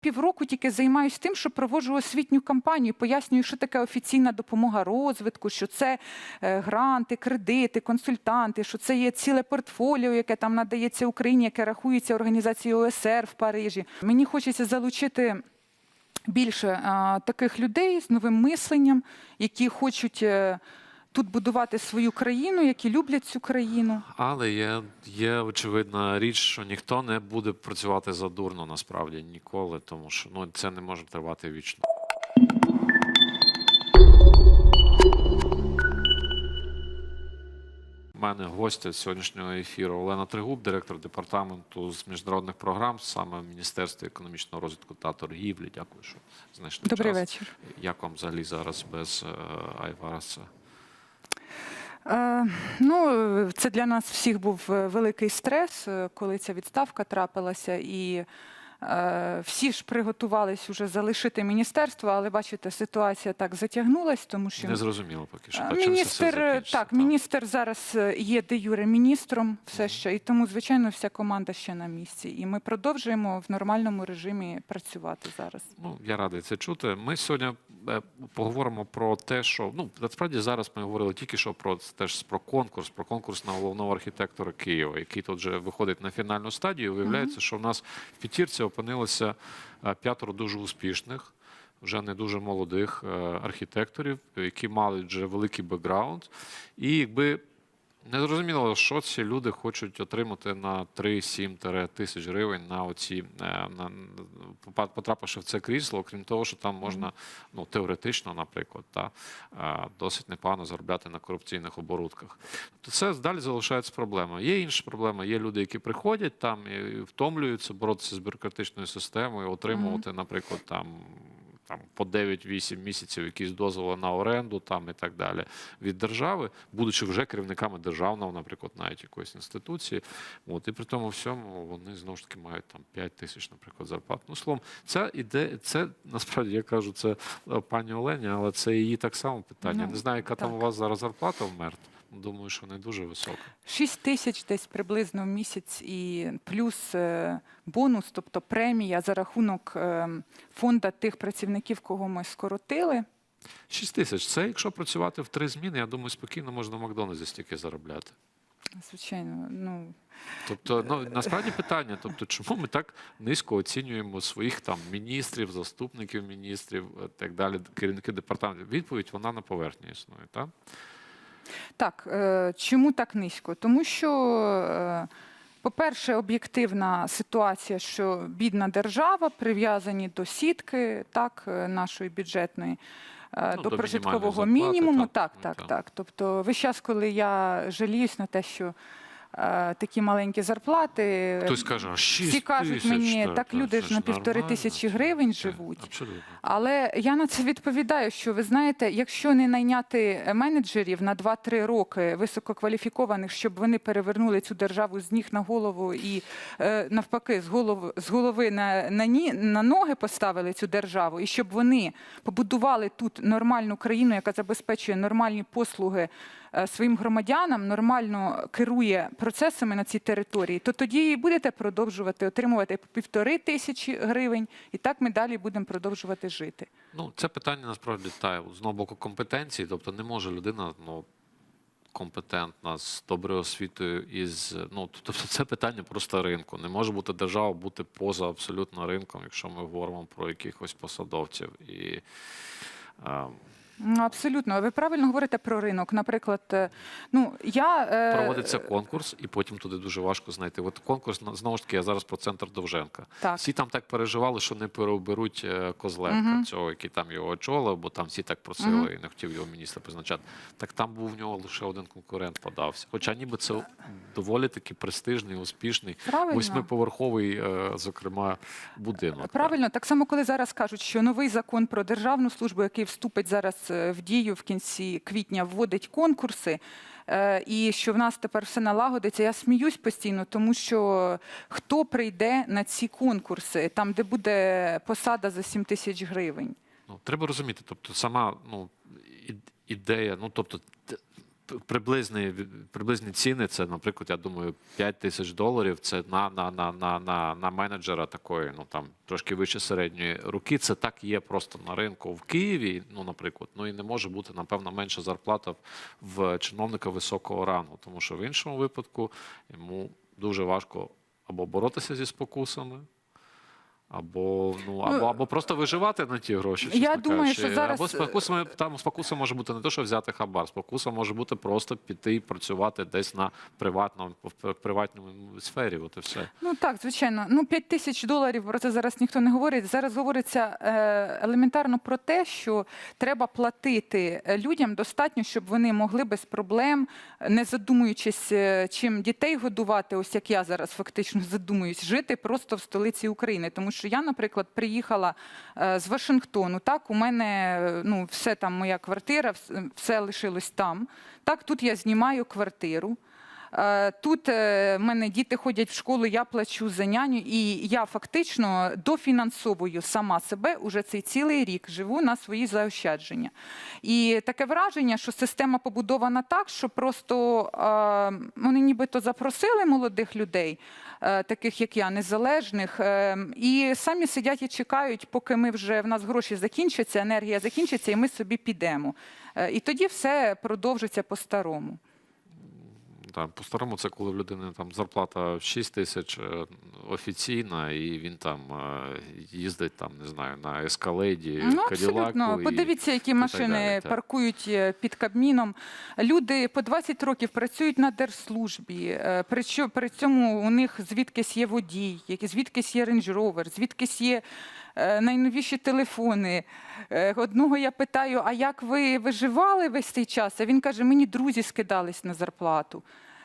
Півроку тільки займаюся тим, що проводжу освітню кампанію, пояснюю, що таке офіційна допомога розвитку, що це е, гранти, кредити, консультанти, що це є ціле портфоліо, яке там надається Україні, яке рахується організацією ОСР в Парижі. Мені хочеться залучити більше а, таких людей з новим мисленням, які хочуть е, тут будувати свою країну, які люблять цю країну. Але є, є очевидна річ, що ніхто не буде працювати задурно насправді ніколи, тому що ну, це не може тривати вічно. У мене гостя сьогоднішнього ефіру Олена Тригуб, директор департаменту з міжнародних програм, саме в Міністерстві економічного розвитку та торгівлі. Дякую, що знайшли Добрий час. вечір. Як вам взагалі зараз без е, Айвараса? Е, ну, це для нас всіх був е, великий стрес, е, коли ця відставка трапилася, і всі ж приготувались уже залишити міністерство, але бачите, ситуація так затягнулась, тому що Не зрозуміло поки що. Е, Та чим це все Міністр, е, так, міністр зараз е, є де юре міністром, все ще, і тому, звичайно, вся команда ще на місці. І ми продовжуємо в нормальному режимі працювати зараз. Ну, я радий це чути. Ми сьогодні е, поговоримо про те, що ну насправді зараз ми говорили тільки що про теж про конкурс, про конкурс на головного архітектора Києва, який тут вже виходить на фінальну стадію. Виявляється, що в нас в п'ятірці опинилося е, п'ятеро дуже успішних. Вже не дуже молодих е, архітекторів, які мали вже великий бекграунд, і якби не зрозуміло, що ці люди хочуть отримати на 3-7 тисяч гривень на оці е, на потрапивши в це крісло, окрім того, що там можна ну теоретично, наприклад, та е, досить непогано заробляти на корупційних оборудках. То це далі залишається проблема. Є інша проблема. Є люди, які приходять там і втомлюються боротися з бюрократичною системою, отримувати, наприклад, там. Там по 9-8 місяців якісь дозволи на оренду там і так далі від держави, будучи вже керівниками державного, наприклад, навіть якоїсь інституції. От і при тому всьому вони знову ж таки мають там 5 тисяч, наприклад, зарплат. Ну словом, ця ідея, це насправді я кажу, це е, пані Олені, але це її так само питання. Ну, Не знаю, яка там у вас зараз зарплата в МЕРТ. Думаю, що не дуже висока. 6 тисяч десь приблизно в місяць і плюс е, бонус, тобто премія за рахунок е, фонду тих працівників, кого ми скоротили. 6 тисяч. Це якщо працювати в три зміни, я думаю, спокійно можна в Макдональдсі стільки заробляти. Звичайно, ну Тобто, ну насправді питання: тобто, чому ми так низько оцінюємо своїх там міністрів, заступників міністрів, так далі, керівники департаментів? Відповідь вона на поверхні існує, так? Так, е, чому так низько? Тому що, е, по-перше, об'єктивна ситуація, що бідна держава прив'язані до сітки, так, е, нашої бюджетної. Ну, до до прожиткового мінімуму, так, так, ну, так, так. так. Тобто, весь час, коли я жаліюсь на те, що такі маленькі зарплати, Хтось каже, а 6 всі кажуть тисяч, мені, та- так та люди це ж на півтори нормально, тисячі це- гривень живуть. Абсолютно. Але я на це відповідаю, що ви знаєте, якщо не найняти менеджерів на 2-3 роки висококваліфікованих, щоб вони перевернули цю державу з ніг на голову і е, навпаки з голови з голови на, на, ні, на ноги поставили цю державу, і щоб вони побудували тут нормальну країну, яка забезпечує нормальні послуги е, своїм громадянам, нормально керує процесами на цій території, то тоді і будете продовжувати отримувати півтори тисячі гривень, і так ми далі будемо продовжувати жити. Ну, це питання насправді та з одного боку компетенції, тобто не може людина ну, компетентна з доброю освітою із ну тобто це питання просто ринку. Не може бути держава бути поза абсолютно ринком, якщо ми говоримо про якихось посадовців і. е, Абсолютно, ви правильно говорите про ринок. Наприклад, е, ну я е, Проводиться конкурс, і потім туди дуже важко знайти. От конкурс знову ж таки, я зараз про центр Довженка. Так. Всі там так переживали, що не переоберуть е, Козленка, Мгм. цього, який там його очолив, бо там всі так просили Мгм. і не хотів його міністра призначати. Так там був в нього лише один конкурент подався. Хоча ніби це доволі таки престижний, успішний, правильно. восьмиповерховий, зокрема, будинок. Правильно, так само, коли зараз кажуть, що новий закон про державну службу, який вступить зараз в дію в кінці квітня, вводить конкурси. е, І що в нас тепер все налагодиться. Я сміюсь постійно, тому що хто прийде на ці конкурси, там, де буде посада за 7 тисяч гривень. Ну, треба розуміти, тобто сама ну, ідея, ну тобто приблизні, приблизні ціни це, наприклад, я думаю, 5 тисяч доларів. Це на, на, на, на, на, на менеджера такої, ну там трошки вище середньої руки. Це так є просто на ринку в Києві, ну, наприклад. Ну і не може бути, напевно, менша зарплата в чиновника високого рангу, тому що в іншому випадку йому дуже важко або боротися зі спокусами. Або ну або, або просто виживати на ті гроші. Я думаю, кажучи. що зараз- або спокусами там спокуса може бути не те, що взяти хабар. Спокуса може бути просто піти і працювати десь на приватному в приватному сфері. От і все. Ну так, звичайно. Ну 5 тисяч доларів про це зараз ніхто не говорить. Зараз говориться е, елементарно про те, що треба платити е, людям достатньо, щоб вони могли без проблем, не задумуючись, е, чим дітей годувати, ось як я зараз фактично задумуюсь, жити просто в столиці України. Тому що я, наприклад, приїхала е, з Вашингтону. Так, у мене е, ну все там моя квартира, все лишилось там. Так, тут я знімаю квартиру. Е, Тут е, в мене діти ходять в школу, я плачу за няню, і я фактично дофінансовую сама себе уже цей цілий рік, живу на свої заощадження. І таке враження, що система побудована так, що просто е, вони нібито запросили молодих людей, таких як я, незалежних, і самі сидять і чекають, поки ми вже в нас гроші закінчаться, енергія закінчиться, і ми собі підемо. І тоді все продовжиться по-старому. Там по-старому, це коли в людини там зарплата 6 тисяч е, офіційна, і він там е, їздить там, не знаю, на ескалейді, Ну, абсолютно. і- Подивіться, які так машини далі, так. паркують е, під Кабміном. Люди по 20 років працюють на держслужбі. При, цьому у них звідкись є водій, звідкись є Rover, звідкись є найновіші телефони. Е, Одного я питаю, а як ви виживали весь цей час? А він каже, мені друзі скидались на зарплату.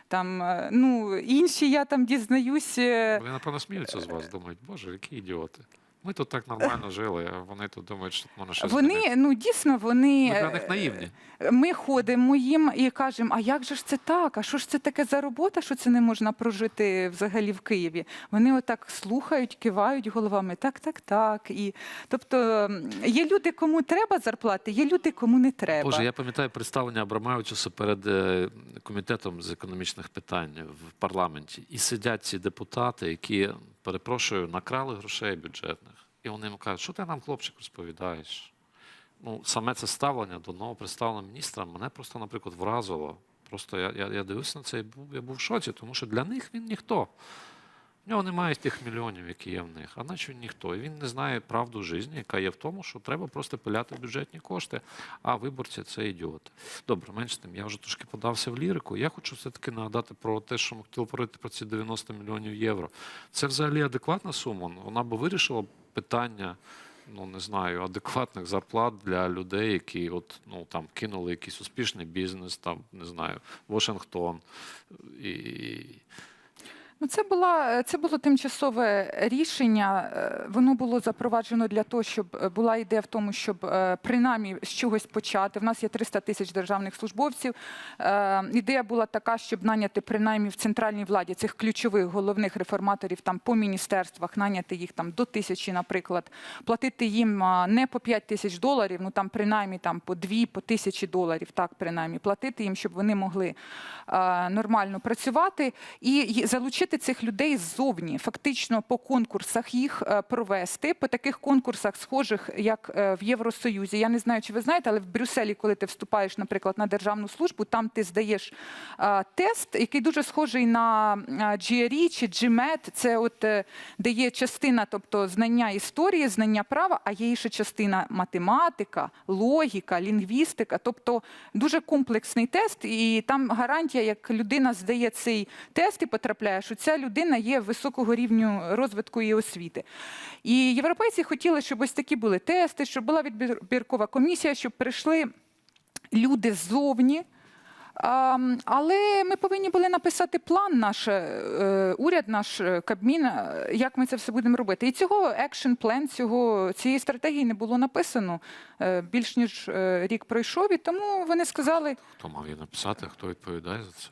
Там, е, ну, інші я там дізнаюсь. е, Вони, напевно, сміються з вас, думають, боже, які ідіоти. Ми тут так нормально жили, а вони тут думають, що тут можна щось змінити. Вони, ну дійсно, вони. Ми для е, них наївні. Ми ходимо їм і кажемо, а як же ж це так? А що ж це таке за робота, що це не можна прожити взагалі в Києві? Вони отак слухають, кивають головами, так, так, так. І, тобто м, є люди, кому треба зарплати, є люди, кому не треба. Боже, я пам'ятаю представлення Абрамавичуса перед е, комітетом з економічних питань в парламенті. І сидять ці депутати, які, перепрошую, накрали грошей бюджетних. І вони йому кажуть, що ти нам, хлопчик, розповідаєш? Ну, саме це ставлення до нового представленого міністра мене просто, наприклад, вразило. Просто я, я, я дивився на це і був, я був в шоці, тому що для них він ніхто. В нього немає тих мільйонів, які є в них. А наче ніхто. І він не знає правду житті, яка є в тому, що треба просто пиляти бюджетні кошти, а виборці це ідіоти. Добре, менш тим, я вже трошки подався в лірику. Я хочу все-таки нагадати про те, що ми хотіли говорити про ці 90 мільйонів євро. Це взагалі адекватна сума. Вона би вирішила питання. Ну, не знаю, адекватних зарплат для людей, які от, ну, там, кинули якийсь успішний бізнес, там, не знаю, Вашингтон. І- Ну, це, була, це було тимчасове рішення. Е, Воно було запроваджено для того, щоб е, була ідея в тому, щоб е, принаймні з чогось почати. В нас є 300 тисяч державних службовців. Ідея була така, щоб наняти принаймні в центральній владі цих ключових головних реформаторів там по міністерствах, наняти їх там до тисячі, наприклад, платити їм не по 5 тисяч доларів, ну там принаймні там по 2, по тисячі доларів, так принаймні, платити їм, щоб вони могли нормально працювати і й- залучити цих людей ззовні, фактично по конкурсах їх е, провести, по таких конкурсах, схожих як е, в Євросоюзі. Я не знаю, чи ви знаєте, але в Брюсселі, коли ти вступаєш, наприклад, на державну службу, там ти здаєш е, тест, який дуже схожий на GRE чи GMAT. Це от де є частина, тобто знання історії, знання права, а є ще частина математика, логіка, лінгвістика, тобто дуже комплексний тест, і там гарантія, як людина здає цей тест і потрапляє, ця людина є високого рівню розвитку і освіти. І європейці хотіли, щоб ось такі були тести, щоб була відбіркова комісія, щоб прийшли люди ззовні. Але ми повинні були написати план, наш е, уряд, наш е, Кабмін, е, як ми це все будемо робити. І цього екшн план, цього цієї стратегії не було написано більш ніж рік пройшов. І тому вони сказали: Хто мав її написати, хто відповідає за це?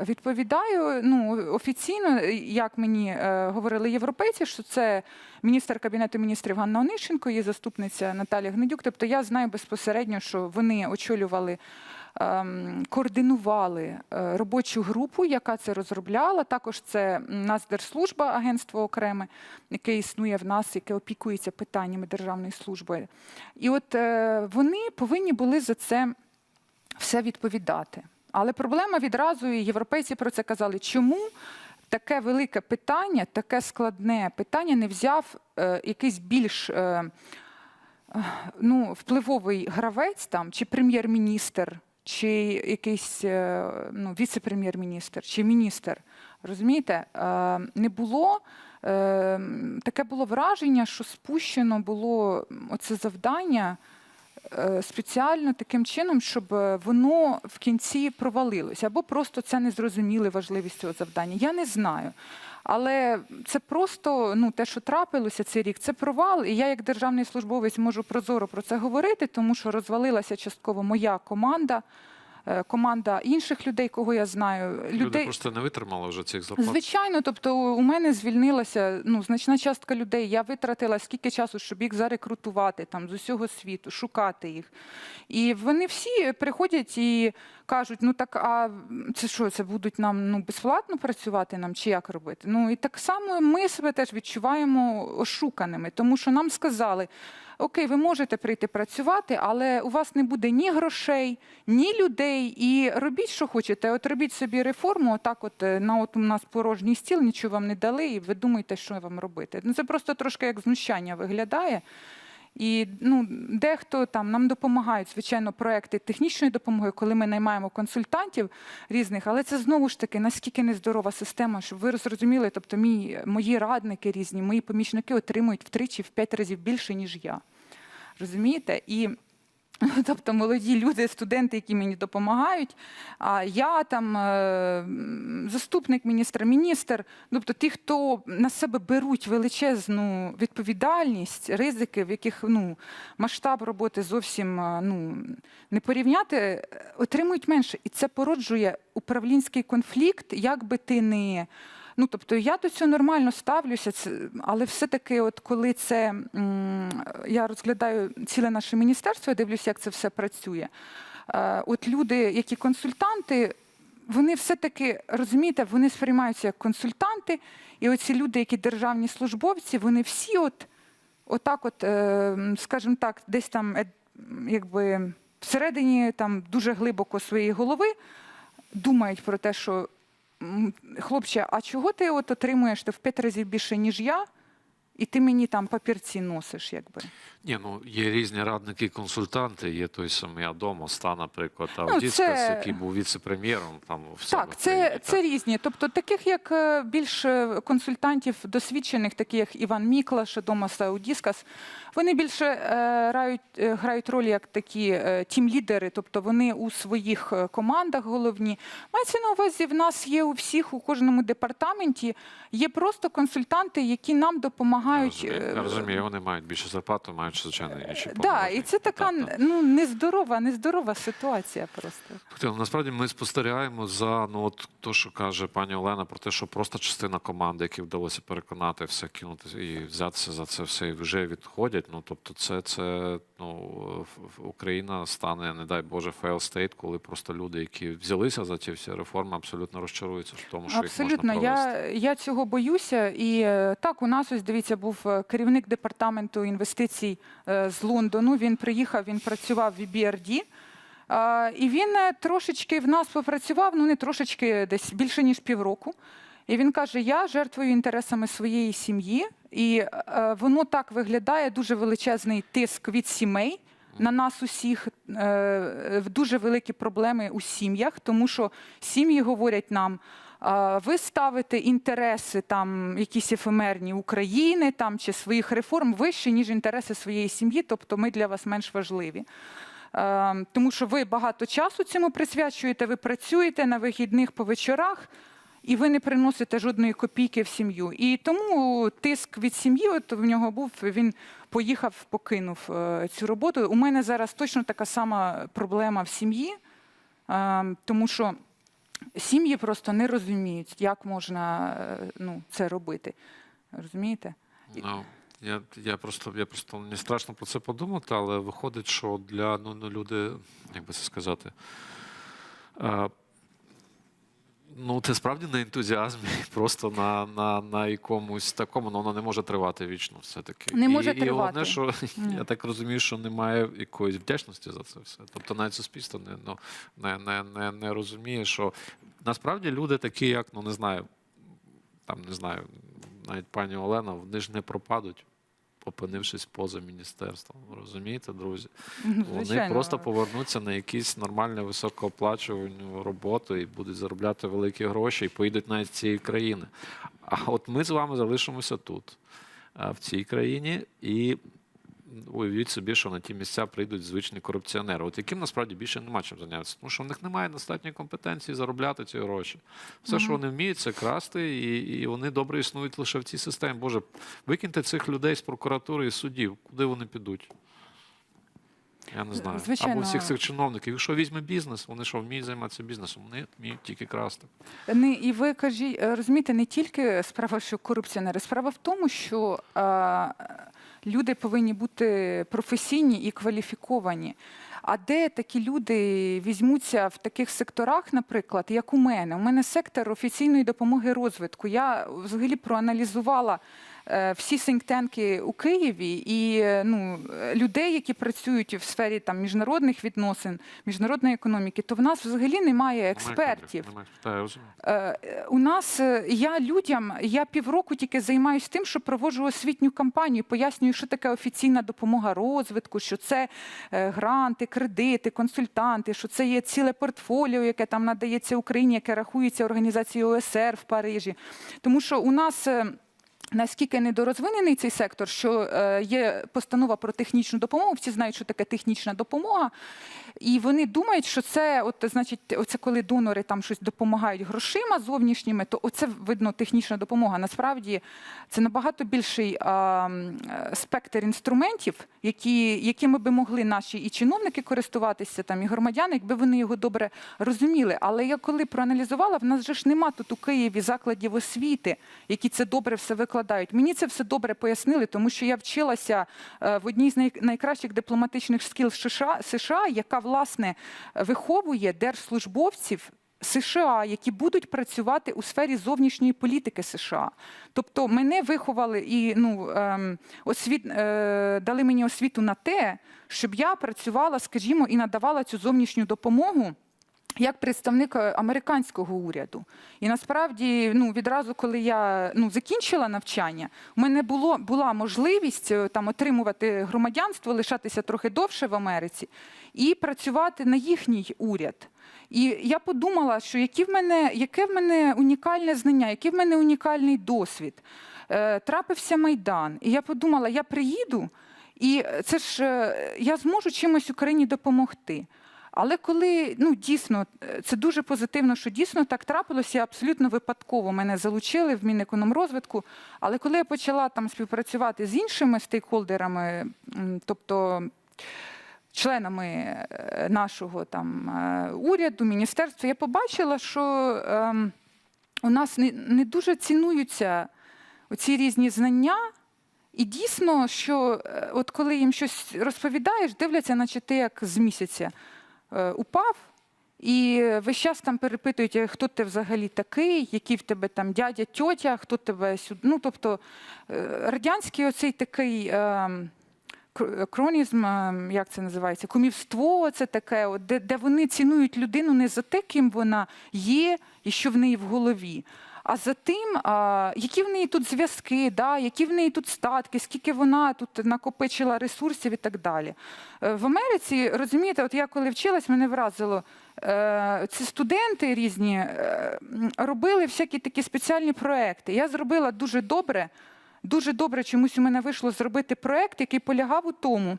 Відповідаю ну офіційно, як мені е, говорили європейці, що це міністр кабінету міністрів Ганна Онищенко, її заступниця Наталія Гнедюк. Тобто я знаю безпосередньо, що вони очолювали ем, координували е, робочу групу, яка це розробляла. Також це Нацдержслужба, агентство окреме, яке існує в нас, яке опікується питаннями державної служби. І от е, вони повинні були за це все відповідати. Але проблема відразу, і європейці про це казали, чому таке велике питання, таке складне питання не взяв е, якийсь більш е, е, ну, впливовий гравець там, чи прем'єр-міністр, чи якийсь е, ну, віце-прем'єр-міністр, чи міністр. Розумієте, е, не було. е, Таке було враження, що спущено було оце завдання спеціально таким чином, щоб е, воно в кінці провалилось, або просто це не зрозуміли важливість цього завдання. Я не знаю. Але це просто ну, те, що трапилося цей рік, це провал. І я, як державний службовець, можу прозоро про це говорити, тому що розвалилася частково моя команда, е, команда інших людей, кого я знаю. Люди просто не витримали вже цих зарплат. Звичайно, тобто у мене звільнилася ну, значна частка людей. Я витратила скільки часу, щоб їх зарекрутувати там з усього світу, шукати їх. І вони всі приходять і кажуть: ну так, а це що, це будуть нам ну, безплатно працювати нам чи як робити? Ну і так само ми себе теж відчуваємо ошуканими, тому що нам сказали. Окей, ви можете прийти працювати, але у вас не буде ні грошей, ні людей. І робіть, що хочете. От робіть собі реформу. Отак, от е, на от у нас порожній стіл, нічого вам не дали, і ви думаєте, що вам робити. Ну це просто трошки як знущання виглядає. І ну, дехто там нам допомагають, звичайно, проекти технічної допомоги, коли ми наймаємо консультантів різних, але це знову ж таки наскільки нездорова система, щоб ви розуміли, тобто мій, мої радники різні, мої помічники отримують втричі, в п'ять разів більше, ніж я. Розумієте? І Тобто молоді люди, студенти, які мені допомагають. А я там е, заступник міністра, міністр, тобто ті, хто на себе беруть величезну відповідальність, ризики, в яких ну, масштаб роботи зовсім е, ну, не порівняти, е, отримують менше. І це породжує управлінський конфлікт, як би ти не. Ну, тобто я до цього нормально ставлюся, але все-таки, от коли це я розглядаю ціле наше міністерство, я дивлюся, як це все працює. Е, От люди, які консультанти, вони все-таки розумієте, вони сприймаються як консультанти, і оці люди, які державні службовці, вони всі, от, отак, от, е, скажімо так, десь там, е, якби всередині там дуже глибоко своєї голови думають про те, що «М, хлопче, а чого ти от отримуєш ти в п'ять разів більше, ніж я, і ти мені там папірці носиш, якби. Ні, ну є різні радники, консультанти. Є той самий Адомо, Ста, наприклад, Ну, це- який був віце-прем'єром. Там в Так, це, країні, це різні. Тобто, таких як е, більш е, консультантів досвідчених, таких як Іван Міклаш, Домас Аудіскас, вони більше е, грають, е, грають роль як такі е, тім-лідери, тобто вони у своїх е, командах головні. Мається на увазі, в нас є у всіх, у кожному департаменті є просто консультанти, які нам Я допомагають. розумію, е, я розумію, вони мають більше зарплату, мають звичайно інші Да, і це така Так, так. ну нездорова, нездорова ситуація просто. Ну, Насправді ми спостерігаємо за ну от то, що каже пані Олена, про те, що просто частина команди, які вдалося переконати, все кинути і взятися за це все, і вже відходять. Ну тобто, це це ну Україна стане, не дай Боже, fail state, коли просто люди, які взялися за ці всі реформи, абсолютно розчаруються в тому, що Абсолютно, їх можна провести. я, я цього боюся. І е, так, у нас ось дивіться, був е, керівник департаменту інвестицій е, з Лондону. Він приїхав, він працював в EBRD. Е, І він трошечки в нас попрацював, ну не трошечки, десь більше ніж півроку. І він каже: Я жертвую інтересами своєї сім'ї, і воно так виглядає дуже величезний тиск від сімей. На нас усіх дуже великі проблеми у сім'ях, тому що сім'ї говорять нам. Ви ставите інтереси там якісь ефемерні України там чи своїх реформ вище, ніж інтереси своєї сім'ї, тобто ми для вас менш важливі. Е, Тому що ви багато часу цьому присвячуєте, ви працюєте на вихідних по вечорах, і ви не приносите жодної копійки в сім'ю. І тому тиск від сім'ї, от в нього був, він поїхав, покинув е, цю роботу. У мене зараз точно така сама проблема в сім'ї, е, тому що сім'ї просто не розуміють, як можна е, ну, це робити. Розумієте? No. Я, я просто я просто мені страшно про це подумати, але виходить, що для ну, ну люди, як би це сказати. Ну, це справді на ентузіазмі, просто на, на, на якомусь такому, ну, воно не може тривати вічно все-таки. Не може і, І головне, що Ні. я так розумію, що немає якоїсь вдячності за це все. Тобто навіть суспільство не, ну, не, не, не, не розуміє, що насправді люди такі, як, ну не знаю, там не знаю, навіть пані Олена, вони ж не пропадуть. Опинившись поза міністерством, розумієте, друзі? Ну, Вони звичайно. просто повернуться на якісь нормальну високооплачувану роботу і будуть заробляти великі гроші і поїдуть навіть з цієї країни. А от ми з вами залишимося тут, в цій країні, і уявіть собі, що на ті місця прийдуть звичні корупціонери, от яким насправді більше нема чим зайнятися, тому що в них немає достатньої компетенції заробляти ці гроші. Все, що вони вміють, це красти, і, і вони добре існують лише в цій системі. Боже, викиньте цих людей з прокуратури і судів, куди вони підуть? Я не знаю. Звичайно. Або всіх цих чиновників. Якщо візьме бізнес, вони що вміють займатися бізнесом, вони вміють тільки красти. Не, і ви кажіть, е, розумієте, не тільки справа, що корупціонери, справа в тому, що е, люди повинні бути професійні і кваліфіковані. А де такі люди візьмуться в таких секторах, наприклад, як у мене? У мене сектор офіційної допомоги розвитку. Я взагалі проаналізувала всі синктенки у Києві і е, ну, е, людей, які працюють в сфері там, міжнародних відносин, міжнародної економіки, то в нас взагалі немає експертів. Е, У нас е, я людям, я півроку тільки займаюся тим, що проводжу освітню кампанію, пояснюю, що таке офіційна допомога розвитку, що це е, гранти, кредити, консультанти, що це є ціле портфоліо, яке там надається Україні, яке рахується організацією ОСР в Парижі. Тому що у нас. Наскільки недорозвинений цей сектор, що е, є постанова про технічну допомогу, всі знають, що таке технічна допомога, і вони думають, що це, от, значить, оце коли донори там щось допомагають грошима зовнішніми, то оце видно технічна допомога. Насправді це набагато більший а, спектр інструментів, які, якими би могли наші і чиновники користуватися, там, і громадяни, якби вони його добре розуміли. Але я коли проаналізувала, в нас же ж нема тут у Києві закладів освіти, які це добре все викладають. Мені це все добре пояснили, тому що я вчилася е, в одній з найкращих дипломатичних шкіл США, яка власне виховує держслужбовців. США, які будуть працювати у сфері зовнішньої політики США. Тобто мене виховали і ну, ем, освіт, е, дали мені освіту на те, щоб я працювала, скажімо, і надавала цю зовнішню допомогу як представник е, американського уряду. І насправді, ну відразу, коли я ну закінчила навчання, у мене було була можливість е, там отримувати громадянство, лишатися трохи довше в Америці і працювати на їхній уряд. І я подумала, що які в мене, яке в мене унікальне знання, який в мене унікальний досвід. Е, трапився майдан, і я подумала, я приїду, і це ж е, я зможу чимось Україні допомогти. Але коли ну дійсно е, це дуже позитивно, що дійсно так трапилося, абсолютно випадково мене залучили в Мінекономрозвитку. Але коли я почала там співпрацювати з іншими стейкхолдерами, тобто членами е, нашого там е, уряду, міністерства, я побачила, що ем, у нас не, не дуже цінуються оці різні знання. І дійсно, що от коли їм щось розповідаєш, дивляться, наче ти як з місяця упав, і весь час там перепитують, хто ти взагалі такий, який в тебе там дядя, тьотя, хто тебе сюди. Ну, тобто е, радянський оцей такий. Кронізм, як це називається, кумівство, це таке, де, де вони цінують людину не за те, ким вона є і що в неї в голові, а за тим, які в неї тут зв'язки, да, які в неї тут статки, скільки вона тут накопичила ресурсів і так далі. Е, В Америці, розумієте, от я коли вчилась, мене вразило. е, Ці студенти різні е, робили всякі такі спеціальні проекти. Я зробила дуже добре, дуже добре чомусь у мене вийшло зробити проект, який полягав у тому,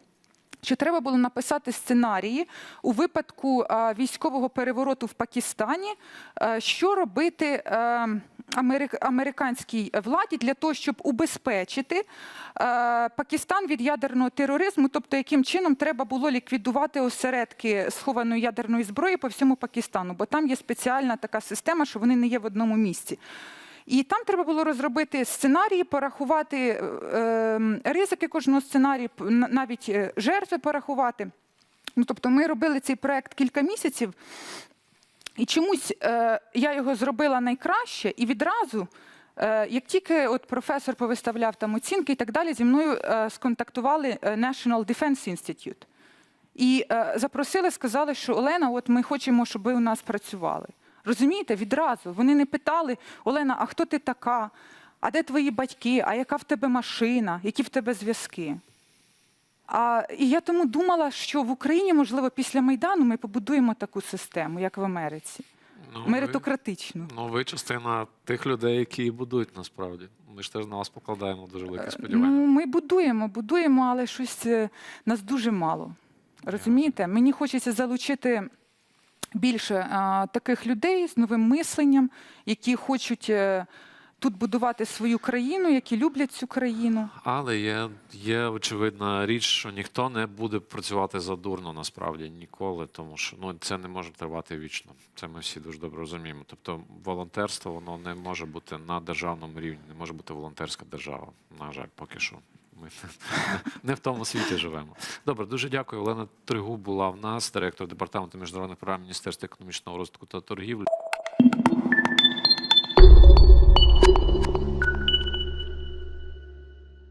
що треба було написати сценарії у випадку військового перевороту в Пакистані, е, що робити е, американській владі для того, щоб убезпечити е, Пакистан від ядерного тероризму, тобто яким чином треба було ліквідувати осередки схованої ядерної зброї по всьому Пакистану, бо там є спеціальна така система, що вони не є в одному місці. І там треба було розробити сценарії, порахувати е, е, ризики кожного сценарію, на- навіть е, жертви порахувати. Ну, тобто ми робили цей проект кілька місяців, і чомусь е, я його зробила найкраще, і відразу, як тільки от професор повиставляв там оцінки і так далі, зі мною сконтактували National Defense Institute. І запросили, сказали, що Олена, от ми хочемо, щоб ви у нас працювали. Розумієте, відразу. Вони не питали, Олена, а хто ти така? А де твої батьки? А яка в тебе машина? Які в тебе зв'язки? А, і я тому думала, що в Україні, можливо, після Майдану ми побудуємо таку систему, як в Америці. Ну, ви- Меритократичну. Ну, ви частина тих людей, які будують насправді. Ми ж теж на вас покладаємо дуже великі сподівання. Ну, ми будуємо, будуємо, але щось е, нас дуже мало. Розумієте? Мені хочеться залучити більше таких людей з новим мисленням, які хочуть е, тут будувати свою країну, які люблять цю країну. Але є, є очевидна річ, що ніхто не буде працювати задурно насправді ніколи, тому що ну це не може тривати вічно. Це ми всі дуже добре розуміємо. Тобто волонтерство воно не може бути на державному рівні, не може бути волонтерська держава. На жаль, поки що. Ми не в тому світі живемо. Добре, дуже дякую. Олена Тригу була в нас, директор департаменту міжнародних програм Міністерства економічного розвитку та торгівлі.